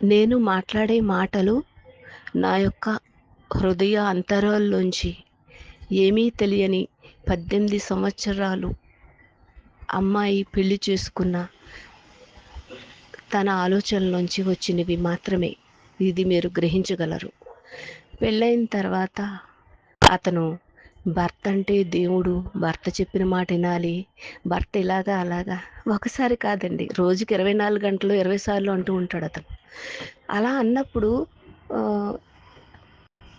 నేను మాట్లాడే మాటలు నా యొక్క హృదయ అంతరాల్లోంచి ఏమీ తెలియని పద్దెనిమిది సంవత్సరాలు అమ్మాయి పెళ్ళి చేసుకున్న తన ఆలోచనలోంచి వచ్చినవి మాత్రమే. ఇది మీరు గ్రహించగలరు. పెళ్ళైన తర్వాత అతను భర్త అంటే దేవుడు భర్త చెప్పిన మాట వినాలి. భర్త ఇలాగా అలాగా. ఒకసారి కాదండి రోజుకి ఇరవై నాలుగు గంటలు ఇరవై సార్లు అంటూ ఉంటాడు అతను. అలా అన్నప్పుడు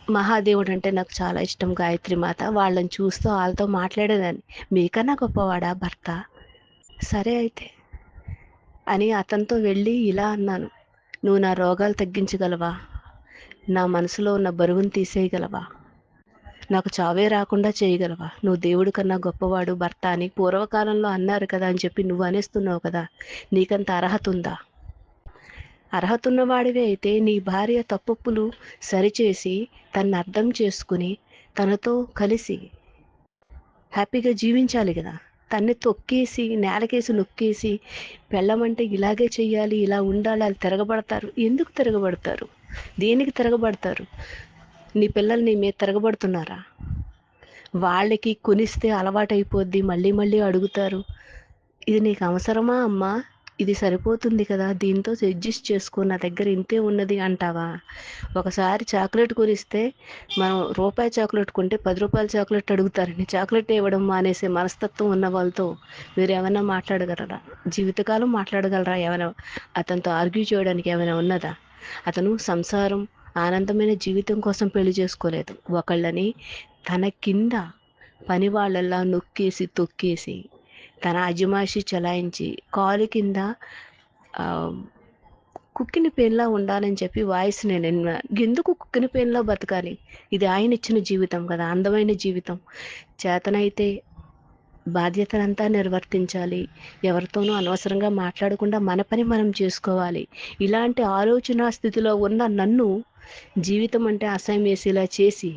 మహాదేవుడు అంటే నాకు చాలా ఇష్టం గాయత్రి మాత. వాళ్ళని చూస్తూ వాళ్ళతో మాట్లాడేదాన్ని. మీకన్నా గొప్పవాడా భర్త? సరే అయితే అని అతనితో వెళ్ళి ఇలా అన్నాను. నువ్వు నా రోగాలు తగ్గించగలవా? నా మనసులో ఉన్న బరువును తీసేయగలవా? నాకు చావే రాకుండా చేయగలవా? నువ్వు దేవుడి కన్నా గొప్పవాడు భర్త అని పూర్వకాలంలో అన్నారు కదా అని చెప్పి నువ్వు అనేస్తున్నావు కదా. నీకంత అర్హత ఉందా? అర్హత ఉన్నవాడివే అయితే నీ భార్య తప్పులు సరిచేసి తన్ని అర్థం చేసుకుని తనతో కలిసి హ్యాపీగా జీవించాలి కదా. తన్ని తొక్కేసి నేలకేసి నొక్కేసి పెళ్ళమంటే ఇలాగే చెయ్యాలి ఇలా ఉండాలి వాళ్ళు తిరగబడతారు. ఎందుకు తిరగబడతారు? దేనికి తిరగబడతారు? నీ పిల్లలు నీ మీద తిరగబడుతున్నారా? వాళ్ళకి కొనిస్తే అలవాటైపోద్ది మళ్ళీ మళ్ళీ అడుగుతారు. ఇది నీకు అవసరమా అమ్మా? ఇది సరిపోతుంది కదా దీంతో అడ్జస్ట్ చేసుకో నా దగ్గర ఇంతే ఉన్నది అంటావా? ఒకసారి చాక్లెట్ కొనిస్తే మనం రూపాయి చాక్లెట్ కొంటే పది రూపాయల చాక్లెట్ అడుగుతారని చాక్లెట్ ఇవ్వడం మానేసే మనస్తత్వం ఉన్న వాళ్ళతో మీరు ఏమైనా మాట్లాడగలరా? జీవితకాలం మాట్లాడగలరా? ఏమైనా అతనితో ఆర్గ్యూ చేయడానికి ఏమైనా ఉన్నదా? అతను సంసారం ఆనందమైన జీవితం కోసం పెళ్ళి చేసుకోలేదు. ఒకళ్ళని తన కింద పని వాళ్ళల్లా నొక్కేసి తొక్కేసి తన అజమాయిషి చలాయించి కాలు కింద కుక్కిని కుక్కిన ఉండాలని చెప్పి వాయిస్ నేను ఎందుకు కుక్కిన పేన్లా బతకాలి? ఇది ఆయన ఇచ్చిన జీవితం కదా అందమైన జీవితం. చేతనైతే బాధ్యతలంతా నిర్వర్తించాలి. ఎవరితోనూ అనవసరంగా మాట్లాడకుండా మన పని మనం చేసుకోవాలి. ఇలాంటి ఆలోచన స్థితిలో ఉన్న నన్ను జీవితం అంటే అసహ్యం వేసేలా చేసి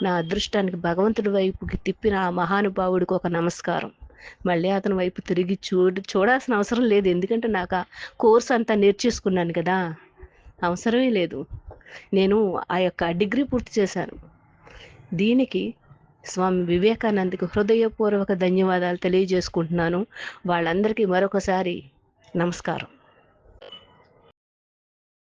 నా అదృష్టానికి భగవంతుడి వైపుకి తిప్పిన ఆ మహానుభావుడికి ఒక నమస్కారం. మళ్ళీ అతని వైపు తిరిగి చూడ చూడాల్సిన అవసరం లేదు. ఎందుకంటే నాకు ఆ కోర్స్ అంతా నేర్చేసుకున్నాను కదా. అవసరమే లేదు. నేను ఆ యొక్క డిగ్రీ పూర్తి చేశాను. దీనికి స్వామి వివేకానందకి హృదయపూర్వక ధన్యవాదాలు తెలియజేసుకుంటున్నాను. వాళ్ళందరికీ మరొకసారి నమస్కారం.